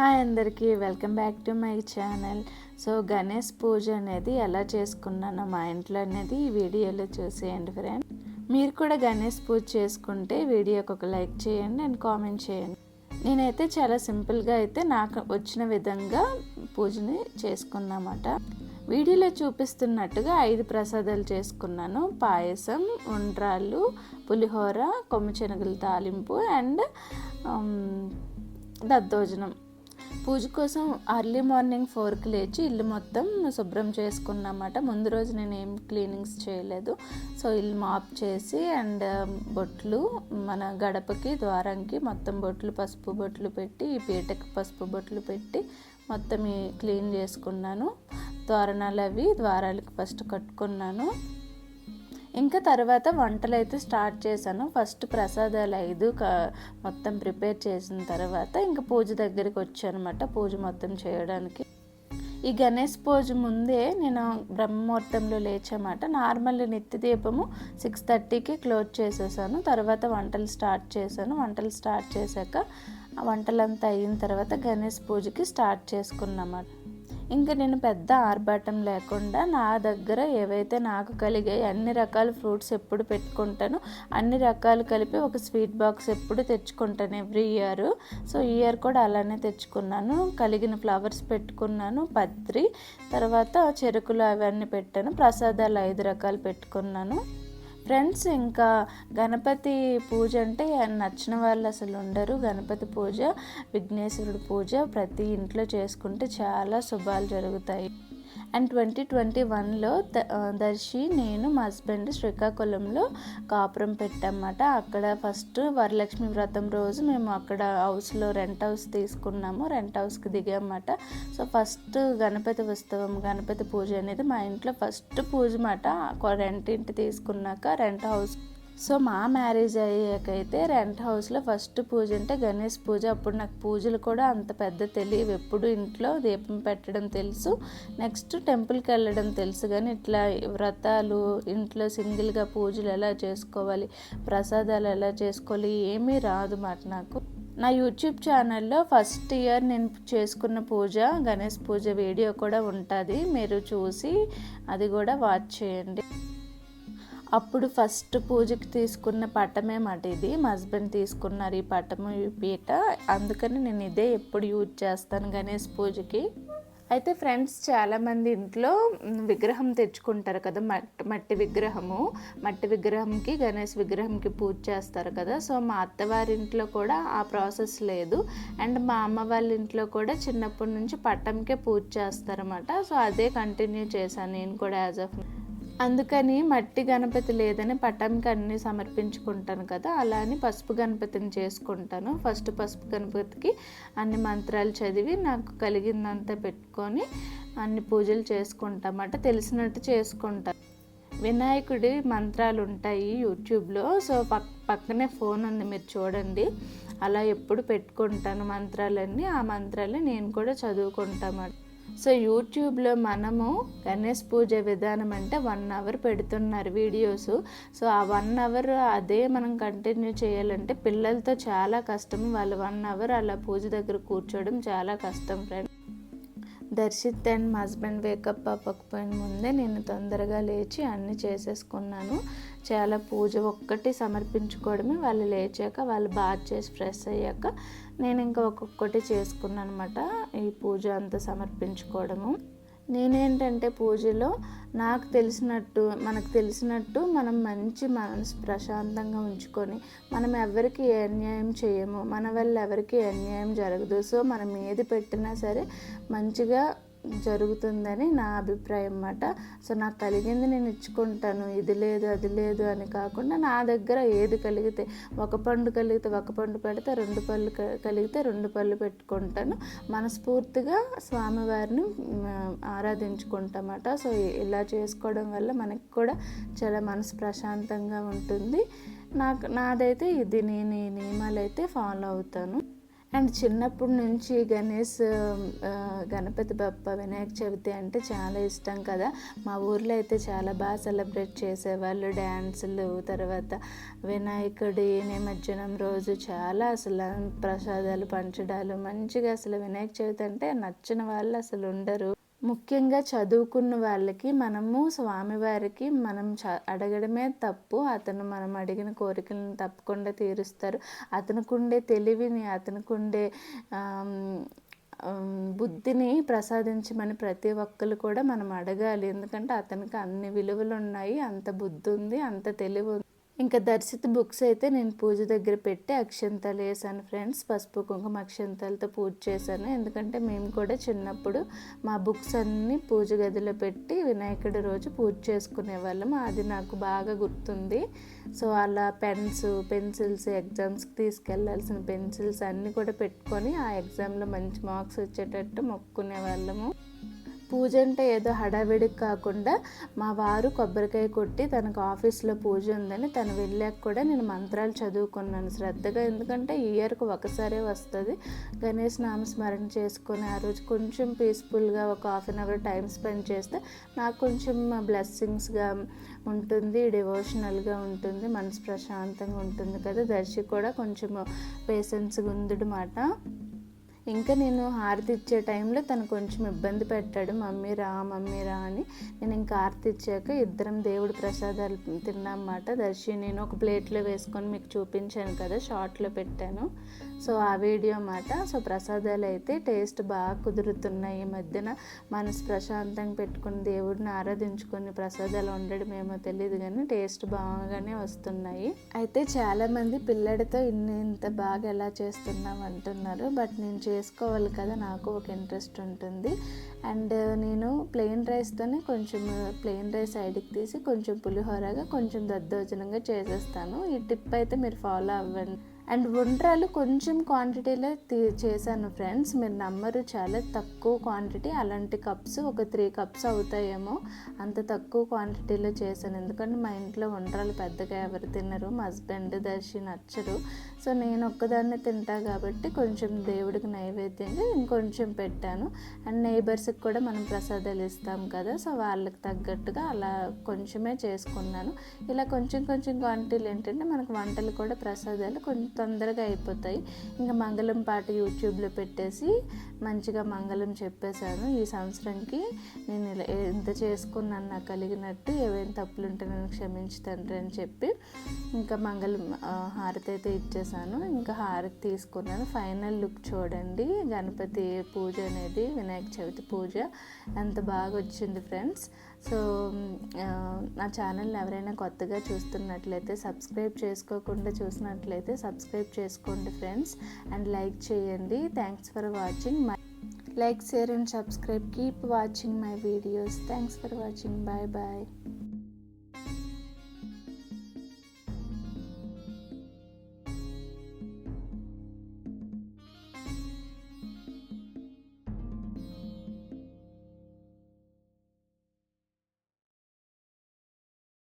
Hi అందరికీ welcome back to my channel. So Ganesh puja అనేది ఎలా చేసుకున్నానో మా ఇంట్లో అనేది ఈ వీడియోలో చూసేయండి ఫ్రెండ్ మీరు కూడా గణేష్ పూజ చేసుకుంటే వీడియోకి ఒక లైక్ చేయండి అండ్ కామెంట్ చేయండి. నేనైతే చాలా సింపుల్గా అయితే నాకు వచ్చిన విధంగా పూజని చేసుకున్నమాట వీడియోలో చూపిస్తున్నట్టుగా ఐదు ప్రసాదాలు చేసుకున్నాను. పాయసం ఉండ్రాళ్ళు పులిహోర కొమ్ము తాలింపు అండ్ దద్దోజనం. పూజ కోసం అర్లీ మార్నింగ్ ఫోర్కి లేచి ఇల్లు మొత్తం శుభ్రం చేసుకున్నమాట ముందు రోజు నేను ఏం క్లీనింగ్స్ చేయలేదు. సో ఇల్లు మాప్ చేసి అండ్ um, బొట్లు మన గడపకి ద్వారంకి మొత్తం బొట్లు పసుపు బొట్లు పెట్టి ఈ పీటకి పసుపు బొట్లు పెట్టి మొత్తం క్లీన్ చేసుకున్నాను. తోరణాలు అవి ద్వారాలకి ఫస్ట్ కట్టుకున్నాను. ఇంకా తర్వాత వంటలు అయితే స్టార్ట్ చేశాను. ఫస్ట్ ప్రసాదాలు ఐదు మొత్తం ప్రిపేర్ చేసిన తర్వాత ఇంకా పూజ దగ్గరికి వచ్చానమాట పూజ మొత్తం చేయడానికి. ఈ గణేష్ పూజ ముందే నేను బ్రహ్మముహూర్తంలో లేచామాట. నార్మల్ నిత్య దీపము సిక్స్ థర్టీకి క్లోజ్ చేసేసాను. తర్వాత వంటలు స్టార్ట్ చేశాను. వంటలు స్టార్ట్ చేశాక వంటలంతా అయిన తర్వాత గణేష్ పూజకి స్టార్ట్ చేసుకున్నమాట. ఇంకా నేను పెద్ద ఆర్భాటం లేకుండా నా దగ్గర ఏవైతే నాకు కలిగాయి అన్ని రకాల ఫ్రూట్స్ ఎప్పుడు పెట్టుకుంటాను అన్ని రకాలు కలిపి ఒక స్వీట్ బాక్స్ ఎప్పుడు తెచ్చుకుంటాను ఎవ్రీ ఇయర్. సో ఇయర్ కూడా అలానే తెచ్చుకున్నాను. కలిగిన ఫ్లవర్స్ పెట్టుకున్నాను పత్రి తర్వాత చెరుకులు అవన్నీ పెట్టాను ప్రసాదాలు ఐదు రకాలు పెట్టుకున్నాను. ఫ్రెండ్స్ ఇంకా గణపతి పూజ అంటే నచ్చిన వాళ్ళు అసలు ఉండరు. గణపతి పూజ విఘ్నేశ్వరుడు పూజ ప్రతి ఇంట్లో చేసుకుంటే చాలా శుభాలు జరుగుతాయి. అండ్ ట్వంటీ ట్వంటీ వన్లో దర్శి నేను మా హస్బెండ్ శ్రీకాకుళంలో కాపురం పెట్టామన్నమాట అక్కడ ఫస్ట్ వరలక్ష్మి వ్రతం రోజు మేము అక్కడ హౌస్లో రెంట్ హౌస్ తీసుకున్నాము. రెంట్ హౌస్కి దిగామన్నమాట సో ఫస్ట్ గణపతి ఉత్సవం గణపతి పూజ అనేది మా ఇంట్లో ఫస్ట్ పూజ మాట. రెంట్ ఇంటి తీసుకున్నాక రెంట్ హౌస్ సో మా మ్యారేజ్ అయ్యాకైతే రెంట్ హౌస్లో ఫస్ట్ పూజ అంటే గణేష్ పూజ. అప్పుడు నాకు పూజలు కూడా అంత పెద్ద తెలియవు. ఎప్పుడు ఇంట్లో దీపం పెట్టడం తెలుసు. నెక్స్ట్ టెంపుల్కి వెళ్ళడం తెలుసు కానీ ఇట్లా వ్రతాలు ఇంట్లో సింగిల్గా పూజలు ఎలా చేసుకోవాలి ప్రసాదాలు ఎలా చేసుకోవాలి ఏమీ రాదు మాట నాకు. నా యూట్యూబ్ ఛానల్లో ఫస్ట్ ఇయర్ నేను చేసుకున్న పూజ గణేష్ పూజ వీడియో కూడా ఉంటుంది. మీరు చూసి అది కూడా వాచ్ చేయండి. అప్పుడు ఫస్ట్ పూజకి తీసుకున్న పటమే మాట ఇది. మా హస్బెండ్ తీసుకున్నారు ఈ పటము ఈ పీట. అందుకని నేను ఇదే ఎప్పుడు యూజ్ చేస్తాను గణేష్ పూజకి. అయితే ఫ్రెండ్స్ చాలామంది ఇంట్లో విగ్రహం తెచ్చుకుంటారు కదా మట్టి మట్టి విగ్రహము. మట్టి విగ్రహంకి గణేష్ విగ్రహంకి పూజ చేస్తారు కదా. సో మా అత్తవారింట్లో కూడా ఆ ప్రాసెస్ లేదు. అండ్ మా అమ్మ వాళ్ళ ఇంట్లో కూడా చిన్నప్పటి నుంచి పట్టంకే పూజ చేస్తారన్నమాట. సో అదే కంటిన్యూ చేశాను నేను కూడా యాజ్ ఆఫ్ అందుకని మట్టి గణపతి లేదని పటానికి అన్ని సమర్పించుకుంటాను కదా అలా అని పసుపు గణపతిని చేసుకుంటాను. ఫస్ట్ పసుపు గణపతికి అన్ని మంత్రాలు చదివి నాకు కలిగిందంతా పెట్టుకొని అన్ని పూజలు చేసుకుంటామట తెలిసినట్టు చేసుకుంటాను వినాయకుడి మంత్రాలు ఉంటాయి యూట్యూబ్లో సో పక్ పక్కనే ఫోన్ ఉంది మీరు చూడండి. అలా ఎప్పుడు పెట్టుకుంటాను మంత్రాలన్నీ ఆ మంత్రాలు నేను కూడా చదువుకుంటామట. సో యూట్యూబ్లో మనము గణేష్ పూజ విధానం అంటే వన్ అవర్ పెడుతున్నారు వీడియోస్. సో ఆ వన్ అవర్ అదే మనం కంటిన్యూ చేయాలంటే పిల్లలతో చాలా కష్టం. వాళ్ళు వన్ అవర్ అలా పూజ దగ్గర కూర్చోవడం చాలా కష్టం ఫ్రెండ్ దర్శిత్ అండ్ మా హస్బెండ్ వేకప్ అవ్వకపోయిన ముందే నేను తొందరగా లేచి అన్నీ చేసేసుకున్నాను. చాలా పూజ ఒక్కటి సమర్పించుకోవడమే. వాళ్ళు లేచాక వాళ్ళు బాత్ చేసి ఫ్రెష్ అయ్యాక నేను ఇంకా ఒక్కొక్కటి చేసుకున్నాను అనమాట ఈ పూజ అంతా సమర్పించుకోవడము. నేనేంటంటే పూజలో నాకు తెలిసినట్టు మనకు తెలిసినట్టు మనం మంచి మనసు ప్రశాంతంగా ఉంచుకొని మనం ఎవరికి అన్యాయం చేయము మన వల్ల ఎవరికి అన్యాయం జరగదు. సో మనం ఏది పెట్టినా సరే మంచిగా జరుగుతుందని నా అభిప్రాయం అన్నమాట. సో నాకు కలిగింది నేను ఇచ్చుకుంటాను ఇది లేదు అది లేదు అని కాకుండా నా దగ్గర ఏది కలిగితే ఒక పండు కలిగితే ఒక పండు పెడితే రెండు పళ్ళు కలిగితే రెండు పళ్ళు పెట్టుకుంటాను. మనస్ఫూర్తిగా స్వామివారిని ఆరాధించుకుంటామట సో ఇలా చేసుకోవడం వల్ల మనకి కూడా చాలా మనసు ప్రశాంతంగా ఉంటుంది. నాకు నాదైతే ఇది నేను ఈ నియమాలు అయితే ఫాలో అవుతాను. అండ్ చిన్నప్పటి నుంచి గణేష్ గణపతి బప్ప వినాయక చవితి అంటే చాలా ఇష్టం కదా. మా ఊర్లో అయితే చాలా బాగా సెలబ్రేట్ చేసేవాళ్ళు డ్యాన్సులు తర్వాత వినాయకుడి నిమజ్జనం రోజు చాలా అసలు ప్రసాదాలు పంచడాలు. మంచిగా అసలు వినాయక చవితి అంటే నచ్చిన వాళ్ళు అసలు ఉండరు. ముఖ్యంగా చదువుకున్న వాళ్ళకి మనము స్వామివారికి మనం చ అడగడమే తప్పు. అతను మనం అడిగిన కోరికలను తప్పకుండా తీరుస్తారు. అతనుకుండే తెలివిని అతనుకుండే బుద్ధిని ప్రసాదించమని ప్రతి ఒక్కరు కూడా మనం అడగాలి. ఎందుకంటే అతనికి అన్ని విలువలు ఉన్నాయి అంత బుద్ధి ఉంది అంత తెలివి ఉంది. ఇంకా దర్శిత బుక్స్ అయితే నేను పూజ దగ్గర పెట్టి అక్షంతలు వేసాను ఫ్రెండ్స్. పసుపు కుంకుమ అక్షంతలతో పూజ చేశాను. ఎందుకంటే మేము కూడా చిన్నప్పుడు మా బుక్స్ అన్నీ పూజ గదిలో పెట్టి వినాయకుడి రోజు పూజ చేసుకునే వాళ్ళం. అది నాకు బాగా గుర్తుంది. సో అలా పెన్స్ పెన్సిల్స్ ఎగ్జామ్స్కి తీసుకెళ్ళాల్సిన పెన్సిల్స్ అన్నీ కూడా పెట్టుకొని ఆ ఎగ్జామ్లో మంచి మార్క్స్ వచ్చేటట్టు మొక్కుకునే వాళ్ళము. పూజ అంటే ఏదో హడావిడికి కాకుండా మా వారు కొబ్బరికాయ కొట్టి తనకు ఆఫీస్లో పూజ ఉందని తను వెళ్ళాక కూడా నేను మంత్రాలు చదువుకున్నాను శ్రద్ధగా. ఎందుకంటే ఇయర్కి ఒకసారే వస్తుంది. గణేష్ నామస్మరణ చేసుకుని ఆ రోజు కొంచెం పీస్ఫుల్గా ఒక half an hour time spend చేస్తే నాకు కొంచెం బ్లెస్సింగ్స్గా ఉంటుంది డివోషనల్గా ఉంటుంది మనసు ప్రశాంతంగా ఉంటుంది కదా. దర్శి కూడా కొంచెం పేషెన్స్గా ఉందన్నమాట. ఇంకా నేను హారతి ఇచ్చే టైంలో తను కొంచెం ఇబ్బంది పెట్టాడు మమ్మీ రా మమ్మీ రా అని. నేను ఇంకా హారతి ఇచ్చాక ఇద్దరం దేవుడి ప్రసాదాలు తిన్నామాట దర్శి నేను ఒక ప్లేట్లో వేసుకొని మీకు చూపించాను కదా షార్ట్లో పెట్టాను. సో ఆ వీడియో అన్నమాట. సో ప్రసాదాలు అయితే టేస్ట్ బాగా కుదురుతున్నాయి. ఈ మధ్యన మనసు ప్రశాంతంగా పెట్టుకుని దేవుడిని ఆరాధించుకొని ప్రసాదాలు వండడం ఏమో తెలియదు కానీ టేస్ట్ బాగానే వస్తున్నాయి. అయితే చాలామంది పిల్లడితో ఇన్ని ఇంత బాగా ఎలా చేస్తున్నాం అంటున్నారు. బట్ నేను చేసుకోవాలి కదా నాకు ఒక ఇంట్రెస్ట్ ఉంటుంది. అండ్ నేను ప్లెయిన్ రైస్తోనే కొంచెం ప్లెయిన్ రైస్ సైడ్కి తీసి కొంచెం పులిహోరగా కొంచెం దద్దోజనంగా చేసేస్తాను. ఈ టిప్ అయితే మీరు ఫాలో అవ్వండి. అండ్ ఉండ్రాలు కొంచెం క్వాంటిటీలో తీ చేశాను ఫ్రెండ్స్ మీరు నమ్మరు చాలా తక్కువ క్వాంటిటీ అలాంటి కప్స్ ఒక త్రీ కప్స్ అవుతాయేమో. అంత తక్కువ క్వాంటిటీలో చేశాను. ఎందుకంటే మా ఇంట్లో ఉండ్రాలు పెద్దగా ఎవరు తినరు. మా హస్బెండ్ దర్శి నచ్చరు. సో నేను ఒక్కదాన్నే తింటా కాబట్టి కొంచెం దేవుడికి నైవేద్యంగా ఇంకొంచెం పెట్టాను. అండ్ నైబర్స్కి కూడా మనం ప్రసాదాలు ఇస్తాం కదా సో వాళ్ళకి తగ్గట్టుగా అలా కొంచెమే చేసుకున్నాను. ఇలా కొంచెం కొంచెం క్వాంటిటీలు ఏంటంటే మనకు వంటలు కూడా ప్రసాదాలు కొంచెం తొందరగా అయిపోతాయి. ఇంకా మంగళం పాట యూట్యూబ్లో పెట్టేసి మంచిగా మంగళం చెప్పేశాను. ఈ సంవత్సరంకి నేను ఇలా ఎంత చేసుకున్నాను నాకు కలిగినట్టు ఏవైనా తప్పులు ఉంటే నన్ను క్షమించి తండ్రి అని చెప్పి ఇంకా మంగళం హారతి అయితే ఇచ్చేసాను ఇంకా హారతి తీసుకున్నాను. ఫైనల్ లుక్ చూడండి. గణపతి పూజ అనేది వినాయక చవితి పూజ. ఎంత బాగా వచ్చింది ఫ్రెండ్స్. సో నా ఛానల్ ఎవరైనా కొత్తగా చూస్తున్నట్లయితే సబ్స్క్రైబ్ చేసుకోకుండా చూసినట్లయితే సబ్స్క్రైబ్ చేసుకోండి ఫ్రెండ్స్. అండ్ లైక్ చేయండి. Thanks for watching my like share and subscribe. Keep watching my videos thanks for watching bye bye